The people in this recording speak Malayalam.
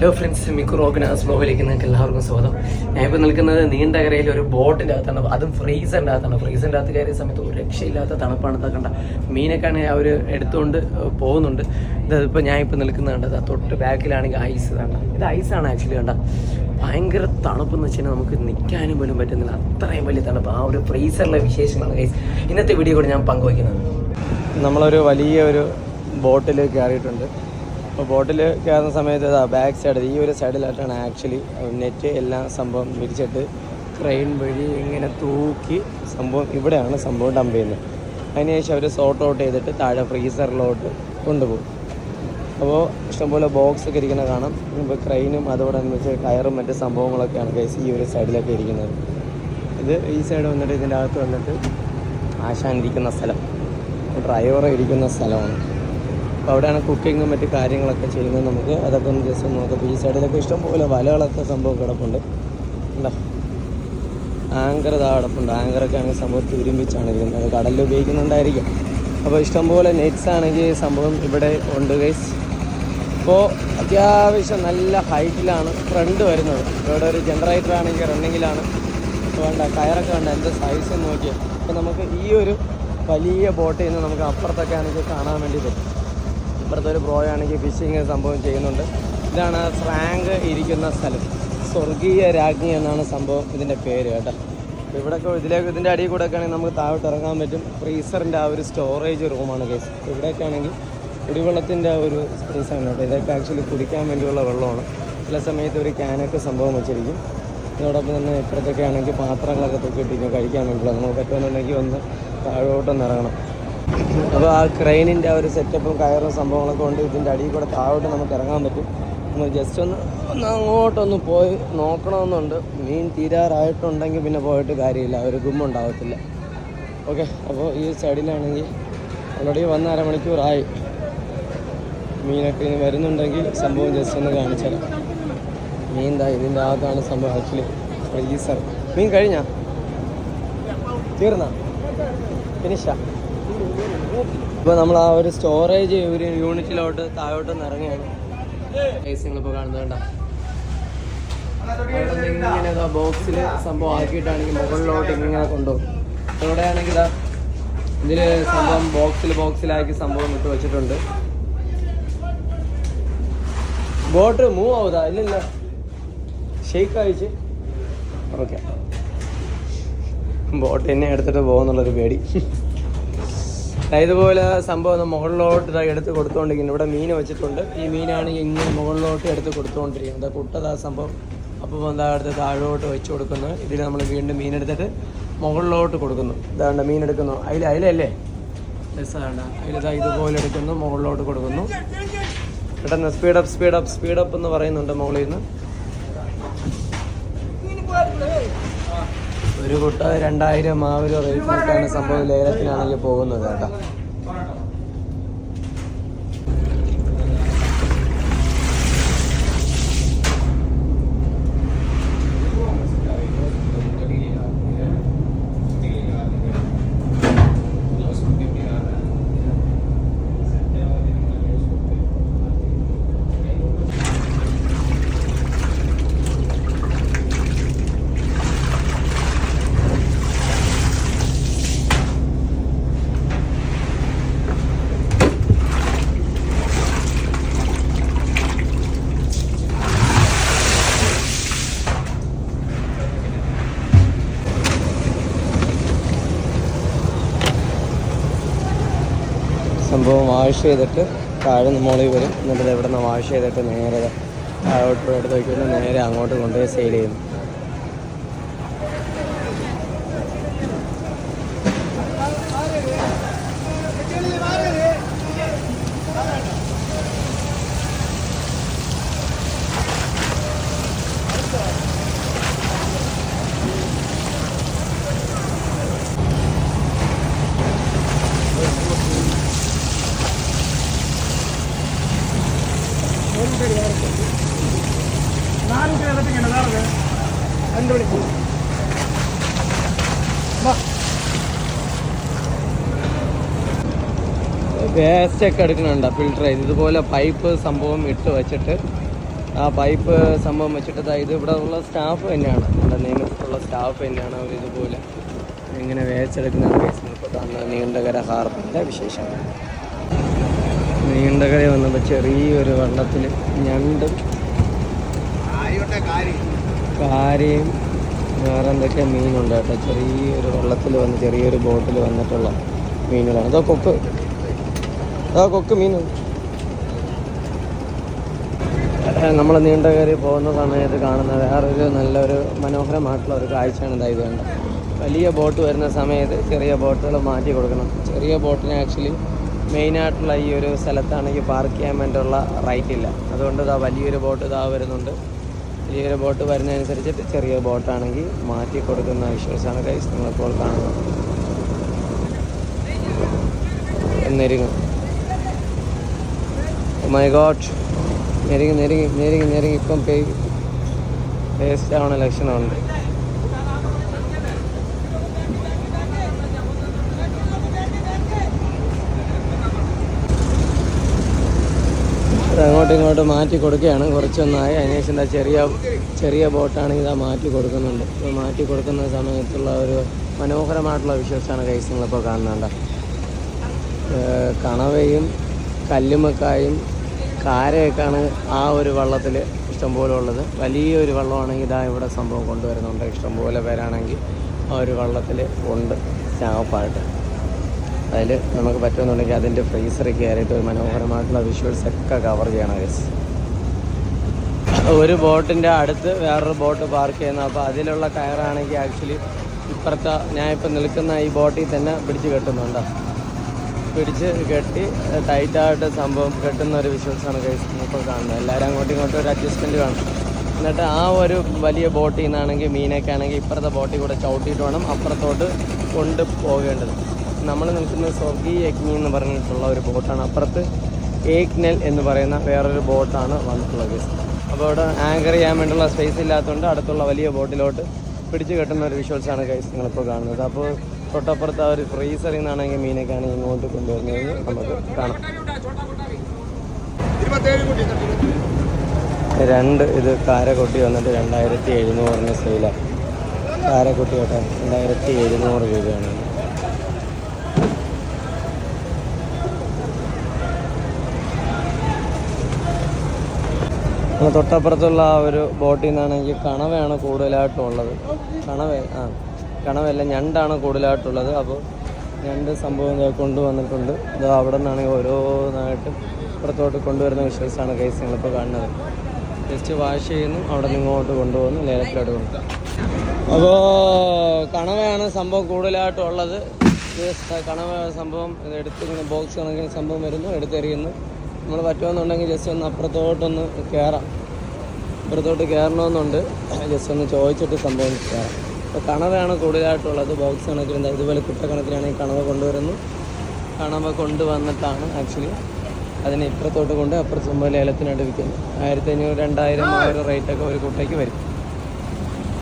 ഹലോ ഫ്രണ്ട്സ് മിക്കു റോബിനാസ് ബ്ലോഗിലേക്ക് നിങ്ങൾക്ക് എല്ലാവർക്കും സ്വാഗതം. ഞാൻ ഇപ്പോൾ നിൽക്കുന്നത് നീണ്ടകരയിൽ ഒരു ബോട്ടിന്റെ അകത്താണ്. അതും ഫ്രീസറിന്റെ അകത്താണ്. ഫ്രീസറിന്റെ അകത്ത് കയറിയ സമയത്ത് ഒരു രക്ഷയില്ലാത്ത തണുപ്പാണ് കണ്ട. മീനൊക്കെയാണ് അവർ എടുത്തുകൊണ്ട് പോകുന്നുണ്ട്. ഇതിപ്പോൾ ഞാൻ ഇപ്പോൾ നിൽക്കുന്നത് കണ്ടത് തൊട്ട് ബാക്കിലാണെങ്കിൽ ഐസ് കണ്ട. ഇത് ഐസാണ് ആക്ച്വലി കണ്ട. ഭയങ്കര തണുപ്പെന്ന് വെച്ച് കഴിഞ്ഞാൽ നമുക്ക് നിൽക്കാനും പോലും പറ്റുന്നില്ല. അത്രയും വലിയ തണുപ്പ്. ആ ഒരു ഫ്രീസറിലെ വിശേഷങ്ങളാണ് ഗൈസ് ഇന്നത്തെ വീഡിയോ കൂടെ ഞാൻ പങ്കുവയ്ക്കുന്നത്. നമ്മളൊരു വലിയ ഒരു ബോട്ടിൽ കയറിയിട്ടുണ്ട്. അപ്പോൾ ബോട്ടിൽ കയറുന്ന സമയത്ത് ഇതാ ബാക്ക് സൈഡിൽ ഈ ഒരു സൈഡിലായിട്ടാണ് ആക്ച്വലി നെറ്റ് എല്ലാം സംഭവം വിരിച്ചിട്ട് ക്രെയിൻ വഴി ഇങ്ങനെ തൂക്കി സംഭവം ഇവിടെയാണ് സംഭവം ഡംപ് ചെയ്യുന്നത്. അതിനുശേഷം അവർ സോർട്ട് ഔട്ട് ചെയ്തിട്ട് താഴെ ഫ്രീസറിലോട്ട് കൊണ്ടുപോകും. അപ്പോൾ ഇഷ്ടംപോലെ ബോക്സ് ഒക്കെ ഇരിക്കുന്നത് കാണാം. ഇപ്പോൾ ക്രെയിനും അതോടനുബന്ധിച്ച് കയറും മറ്റ് സംഭവങ്ങളൊക്കെയാണ് കേസ് ഈ ഒരു സൈഡിലൊക്കെ ഇരിക്കുന്നത്. ഇത് ഈ സൈഡ് വന്നിട്ട് ഇതിന്റെ അകത്ത് വന്നിട്ട് ആശാൻ ഇരിക്കുന്ന സ്ഥലം. ഡ്രൈവർ ഇരിക്കുന്ന സ്ഥലമാണ്. അപ്പോൾ അവിടെയാണ് കുക്കിങ്ങും മറ്റു കാര്യങ്ങളൊക്കെ ചെയ്യുന്നത് നമുക്ക്. അതൊക്കെ ഒന്ന് ജസ്റ്റ് ഒന്ന് നോക്കാം. ഈ സൈഡിലൊക്കെ ഇഷ്ടംപോലെ വലകളൊക്കെ സംഭവം കിടപ്പുണ്ട്. ഉണ്ടോ ആങ്കർ ഇതാ കിടപ്പുണ്ട്. ആങ്കറൊക്കെ ആണെങ്കിൽ സംഭവം തുരുമ്പിച്ചാണ് ഇരിക്കുന്നത്. കടലിൽ ഉപയോഗിക്കുന്നുണ്ടായിരിക്കും. അപ്പോൾ ഇഷ്ടംപോലെ നെറ്റ്സ് ആണെങ്കിൽ സംഭവം ഇവിടെ ഉണ്ട് ഗൈസ് അപ്പോൾ അത്യാവശ്യം നല്ല ഹൈറ്റിലാണ് ഫ്രണ്ട് വരുന്നത്. ഇവിടെ ഒരു ജനറേറ്റർ ആണെങ്കിൽ റണ്ണിങ്ങിലാണ് വേണ്ട കയറൊക്കെ വേണ്ട എന്ത് സൈസ് നോക്കിയാൽ അപ്പോൾ നമുക്ക് ഈ ഒരു വലിയ ബോട്ടിൽ നിന്ന് നമുക്ക് അപ്പുറത്തൊക്കെ ആണെങ്കിൽ കാണാൻ വേണ്ടി പറ്റും. ഇപ്പുറത്തെ ഒരു ബ്രോ ആണെങ്കിൽ ഫിഷിങ് സംഭവം ചെയ്യുന്നുണ്ട്. ഇതാണ് ഫ്രാങ്ക് ഇരിക്കുന്ന സ്ഥലം. സ്വർഗീയ രാജ്ഞി എന്നാണ് സംഭവം ഇതിന്റെ പേര് കേട്ടോ. ഇവിടെയൊക്കെ ഇതിലേക്ക് ഇതിന്റെ അടിയിൽ കൂടെ ഒക്കെ ആണെങ്കിൽ നമുക്ക് താഴോട്ട് ഇറങ്ങാൻ പറ്റും. ഫ്രീസറിന്റെ ആ ഒരു സ്റ്റോറേജ് റൂമാണ് കേസ് ഇവിടെയൊക്കെ ആണെങ്കിൽ കുടിവെള്ളത്തിന്റെ ഒരു സ്പേസാണ് കേട്ടോ. ഇതൊക്കെ ആക്ച്വലി കുടിക്കാൻ വേണ്ടിയുള്ള വെള്ളമാണ്. ചില സമയത്ത് ഒരു ക്യാനൊക്കെ സംഭവം വെച്ചിരിക്കും. അതോടൊപ്പം തന്നെ ഇപ്പുറത്തൊക്കെ ആണെങ്കിൽ പാത്രങ്ങളൊക്കെ തൂക്കിയിട്ടിരിക്കും കഴിക്കാൻ വേണ്ടിയുള്ള. നമുക്ക് പറ്റുമെന്നുണ്ടെങ്കിൽ ഒന്ന് താഴോട്ടൊന്ന് ഇറങ്ങണം. അപ്പോൾ ആ ക്രെയിനിന്റെ ആ ഒരു സെറ്റപ്പും കയറും സംഭവങ്ങളൊക്കെ കൊണ്ട് ഇതിന്റെ അടിയിൽ കൂടെ താഴോട്ട് നമുക്ക് ഇറങ്ങാൻ പറ്റും. നമ്മൾ ജസ്റ്റ് ഒന്ന് ഒന്ന് അങ്ങോട്ടൊന്ന് പോയി നോക്കണമെന്നുണ്ട്. മീൻ തീരാറായിട്ടുണ്ടെങ്കിൽ പിന്നെ പോയിട്ട് കാര്യമില്ല. ഒരു ഗുമ്മുണ്ടാവത്തില്ല ഓക്കെ അപ്പോൾ ഈ സൈഡിലാണെങ്കിൽ ഓൾറെഡി വന്ന അരമണിക്കൂറായി. മീനൊക്കെ ഇനി വരുന്നുണ്ടെങ്കിൽ സംഭവം ജസ്റ്റ് ഒന്ന് കാണിച്ചാൽ മീൻ ദാ ഇതിന്റെ അകത്താണ് സംഭവം ആക്ച്വലി ഫ്രീസർ മീൻ കഴിഞ്ഞാ? തീർന്നാ? ഫിനിഷാ ഇപ്പോൾ നമ്മൾ ആ ഒരു സ്റ്റോറേജ് ഒരു യൂണിറ്റിലോട്ട് താഴോട്ട് ഒന്ന് ഇറങ്ങിയാണ് നിങ്ങളിപ്പോൾ കാണുന്നത് കണ്ട? ഇങ്ങനെ ബോക്സിൽ സംഭവം ആക്കിയിട്ടാണെങ്കിൽ മുകളിലോട്ട് ഇങ്ങനെ കൊണ്ടുപോകും. ഇവിടെ ആണെങ്കിൽ ഇതാ ഇതിൽ സംഭവം ബോക്സിൽ ബോക്സിലാക്കി സംഭവം ഇട്ട് വെച്ചിട്ടുണ്ട്. ബോട്ട് മൂവ് ആവുതാ? ഇല്ലില്ല ഷെയ്ക്ക് അയച്ച് ഓക്കെ ബോട്ട് എന്നെ എടുത്തിട്ട് പോകുന്നുള്ളൊരു പേടി. ഇതുപോലെ സംഭവം മുകളിലോട്ട് എടുത്ത് കൊടുത്തുകൊണ്ടിരിക്കുന്നു ഇവിടെ മീൻ വെച്ചിട്ടുണ്ട്. ഈ മീനാണ് ഇങ്ങനെ മുകളിലോട്ട് എടുത്ത് കൊടുത്തുകൊണ്ടിരിക്കുന്നത് കുട്ടതാ സംഭവം. അപ്പോൾ എന്താ എടുത്ത് താഴോട്ട് വെച്ച് കൊടുക്കുന്നു. ഇതിൽ നമ്മൾ വീണ്ടും മീൻ എടുത്തിട്ട് മുകളിലോട്ട് കൊടുക്കുന്നു. ഇതാണ്ട് മീൻ എടുക്കുന്നു. അതിൽ അതിലല്ലേ? രസമാണ് അതിലിതാ ഇതുപോലെ എടുക്കുന്നു മുകളിലോട്ട് കൊടുക്കുന്നു. പെട്ടെന്ന് സ്പീഡപ്പ് സ്പീഡപ്പ് സ്പീഡപ്പ് എന്ന് പറയുന്നുണ്ട് മുകളിൽ നിന്ന്. ഒരു കുട്ട രണ്ടായിരം ആ ഒരു റേറ്റിനൊക്കെയാണ് സംഭവം ലേലത്തിനാണെങ്കിൽ പോകുന്നത് കേട്ടോ. സംഭവം വാഷ് ചെയ്തിട്ട് താഴെ നിന്ന് മുകളിൽ വരും. എന്നിട്ട് ഇവിടെ നിന്ന് വാഷ് ചെയ്തിട്ട് നേരെ താഴോട്ട് എടുത്ത് വയ്ക്കുന്നു. നേരെ അങ്ങോട്ട് കൊണ്ടുപോയി സെയിൽ ചെയ്യുന്നു. വേസ്റ്റ് ഒക്കെ എടുക്കുന്നുണ്ട്. ഫിൽട്ടർ ചെയ്ത്. ഇതുപോലെ പൈപ്പ് സംഭവം ഇട്ട് വെച്ചിട്ട് ആ പൈപ്പ് സംഭവം വെച്ചിട്ട് ഇത് ഇവിടെ ഉള്ള സ്റ്റാഫ് തന്നെയാണ്. ഇവിടെ നിയമത്തിലുള്ള സ്റ്റാഫ് തന്നെയാണ് അവർ ഇതുപോലെ ഇങ്ങനെ വേച്ചെടുക്കുന്ന ഇപ്പോൾ കാണുന്നത് നീണ്ടകര ഹാർബറിന്റെ വിശേഷം നീണ്ടകര വന്നപ്പോൾ ചെറിയൊരു വെള്ളത്തിൽ ഞണ്ടും കാരയും വേറെ എന്തൊക്കെ മീനുണ്ട് കേട്ടോ? ചെറിയൊരു വെള്ളത്തിൽ വന്ന് ചെറിയൊരു ബോട്ടിൽ വന്നിട്ടുള്ള മീനുകളാണ്. അതോ കൊക്ക്. അതോ കൊക്ക് മീൻ. നമ്മൾ നീണ്ട കയറി പോകുന്ന സമയത്ത് കാണുന്ന വേറൊരു നല്ലൊരു മനോഹരമായിട്ടുള്ള ഒരു കാഴ്ചയാണ് ഇതായത് വേണ്ട വലിയ ബോട്ട് വരുന്ന സമയത്ത് ചെറിയ ബോട്ടുകൾ മാറ്റി കൊടുക്കണം. ചെറിയ ബോട്ടിന് ആക്ച്വലി മെയിനായിട്ടുള്ള ഈ ഒരു സ്ഥലത്താണെങ്കിൽ പാർക്ക് ചെയ്യാൻ വേണ്ടിയുള്ള റൈറ്റ് ഇല്ല. അതുകൊണ്ട് ഇതാ വലിയൊരു ബോട്ട് ഇതാ വരുന്നുണ്ട്. വലിയൊരു ബോട്ട് വരുന്നതനുസരിച്ചിട്ട് ചെറിയ ബോട്ടാണെങ്കിൽ മാറ്റി കൊടുക്കുന്ന വിഷ്വൽസാണ് കൈസ് നിങ്ങളിപ്പോൾ കാണുന്നത്. നെരുങ്ങും. മൈ ഗോഡ് നെരുങ്ങി നെരുങ്ങി നെരുങ്ങി നെരുങ്ങി. ഇപ്പം പേ വേസ്റ്റ് ആവണ ലക്ഷണമുണ്ട്. അങ്ങോട്ടും ഇങ്ങോട്ടും മാറ്റി കൊടുക്കുകയാണ്. കുറച്ചൊന്നായി. എന്താ ചെറിയ ചെറിയ ബോട്ടാണെങ്കിൽ ഇതാ മാറ്റി കൊടുക്കുന്നുണ്ട്. ഇപ്പോൾ മാറ്റി കൊടുക്കുന്ന സമയത്തുള്ള ഒരു മനോഹരമായിട്ടുള്ള വിഷ്വൽസാണ് കൈസ് നിങ്ങളിപ്പോൾ കാണുന്നുണ്ട് കണവയും കല്ലുമക്കായും കാരയൊക്കെയാണ് ആ ഒരു വള്ളത്തിൽ ഇഷ്ടംപോലെ ഉള്ളത്. വലിയൊരു വള്ളമാണെങ്കിൽ ഇതാ ഇവിടെ സംഭവം കൊണ്ടുവരുന്നുണ്ട്. ഇഷ്ടംപോലെ പേരാണെങ്കിൽ ആ ഒരു വള്ളത്തിൽ ഉണ്ട്. സ്റ്റാഫായിട്ട് അതിൽ നമുക്ക് പറ്റുമെന്നുണ്ടെങ്കിൽ അതിന്റെ ഫ്രീസറിൽ കയറിയിട്ട് ഒരു മനോഹരമായിട്ടുള്ള വിഷ്വൽസ് ഒക്കെ കവർ ചെയ്യണം ഗസ് ഒരു ബോട്ടിന്റെ അടുത്ത് വേറൊരു ബോട്ട് പാർക്ക് ചെയ്യുന്നു. അപ്പോൾ അതിലുള്ള കയറാണെങ്കിൽ ആക്ച്വലി ഇപ്പുറത്തെ ഇപ്പം നിൽക്കുന്ന ഈ ബോട്ടിൽ തന്നെ പിടിച്ച് കെട്ടുന്നുണ്ട്. പിടിച്ച് കെട്ടി ടൈറ്റായിട്ട് സംഭവം കെട്ടുന്ന ഒരു വിഷ്വൽസാണ് ഗൈസ് ഇപ്പോൾ കാണുന്നത്. എല്ലാവരും അങ്ങോട്ടും ഇങ്ങോട്ടും ഒരു അഡ്ജസ്റ്റ്മെന്റ് കാണും എന്നിട്ട് ആ ഒരു വലിയ ബോട്ടിൽ നിന്നാണെങ്കിൽ മീനൊക്കെ ആണെങ്കിൽ ഇപ്പുറത്തെ ബോട്ടിൽ കൂടെ ചവിട്ടിയിട്ട് വേണം അപ്പുറത്തോട്ട് കൊണ്ട് പോകേണ്ടത്. നമ്മൾ നിൽക്കുന്ന സ്വർഗീ യജ്ഞി എന്ന് പറഞ്ഞിട്ടുള്ള ഒരു ബോട്ടാണ്. അപ്പുറത്ത് ഏക്നെൽ എന്ന് പറയുന്ന വേറൊരു ബോട്ടാണ് വന്നിട്ടുള്ളത്. അപ്പോൾ അവിടെ ആങ്കർ ചെയ്യാൻ വേണ്ടിയുള്ള സ്പേസ് ഇല്ലാത്തതുകൊണ്ട് അടുത്തുള്ള വലിയ ബോട്ടിലോട്ട് പിടിച്ച് കെട്ടുന്ന ഒരു വിഷ്വൽസാണ് കൈസ് നിങ്ങളിപ്പോൾ കാണുന്നത്. അപ്പോൾ തൊട്ടപ്പുറത്ത് ആ ഒരു ഫ്രീസറിൽ നിന്നാണെങ്കിൽ മീനൊക്കെ ആണെങ്കിൽ ഇങ്ങോട്ട് കൊണ്ടുവരുന്നത്. നമുക്ക് കാണാം. രണ്ട് ഇത് കാരക്കൊട്ടി വന്നിട്ട് രണ്ടായിരത്തി എഴുന്നൂറിന് സെയിലാണ് കാരക്കൊട്ടി കേട്ടോ രണ്ടായിരത്തി എഴുന്നൂറ് രൂപയാണ്. നമ്മൾ തൊട്ടപ്പുറത്തുള്ള ആ ഒരു ബോട്ടിൽ നിന്നാണെങ്കിൽ കണവയാണ് കൂടുതലായിട്ടും ഉള്ളത്. കണവ ആ കണവല്ല ഞണ്ടാണ് കൂടുതലായിട്ടുള്ളത്. അപ്പോൾ ഞണ്ട് സംഭവം കൊണ്ടുവന്നിട്ടുണ്ട്. ഇത് അവിടെ നിന്നാണെങ്കിൽ ഓരോന്നായിട്ട് പുറത്തോട്ട് കൊണ്ടുവരുന്ന വിഷ്വൽസാണ് കേസ് നിങ്ങളിപ്പോൾ കാണുന്നത്. ജസ്റ്റ് വാഷ് ചെയ്യുന്നു. അവിടെ നിന്ന് ഇങ്ങോട്ട് കൊണ്ടുപോകുന്നു. ലേലത്തിലോട്ട് കൊണ്ടുപോകും അപ്പോൾ കണവയാണ് സംഭവം കൂടുതലായിട്ടും ഉള്ളത്. ഇത് കണവ സംഭവം എടുത്ത് ഇങ്ങനെ ബോക്സ് കണക്കിന് സംഭവം വരുന്നു. എടുത്തെറിയുന്നു. നമ്മൾ പറ്റുമെന്നുണ്ടെങ്കിൽ ജസ്റ്റ് ഒന്ന് അപ്പുറത്തോട്ടൊന്ന് കയറാം അപ്പുറത്തോട്ട് കയറണമെന്നുണ്ട് ജസ്റ്റ് ഒന്ന് ചോദിച്ചിട്ട് സംഭവം കയറാം അപ്പോൾ കണവയാണ് കൂടുതലായിട്ടുള്ളത്. ബോക്സ് കണക്കിലും ഇതുപോലെ ഈ കണവ കൊണ്ടുവരുന്നു. കണവ കൊണ്ടുവന്നിട്ടാണ് ആക്ച്വലി അതിനെ ഇപ്പുറത്തോട്ട് കൊണ്ട് അപ്പുറത്ത് സംഭവം ലേലത്തിനായിട്ട് വിൽക്കുന്നത് ആയിരത്തി അഞ്ഞൂറ് രണ്ടായിരം ആ ഒരു റേറ്റൊക്കെ ഒരു കുട്ടയ്ക്ക് വരും.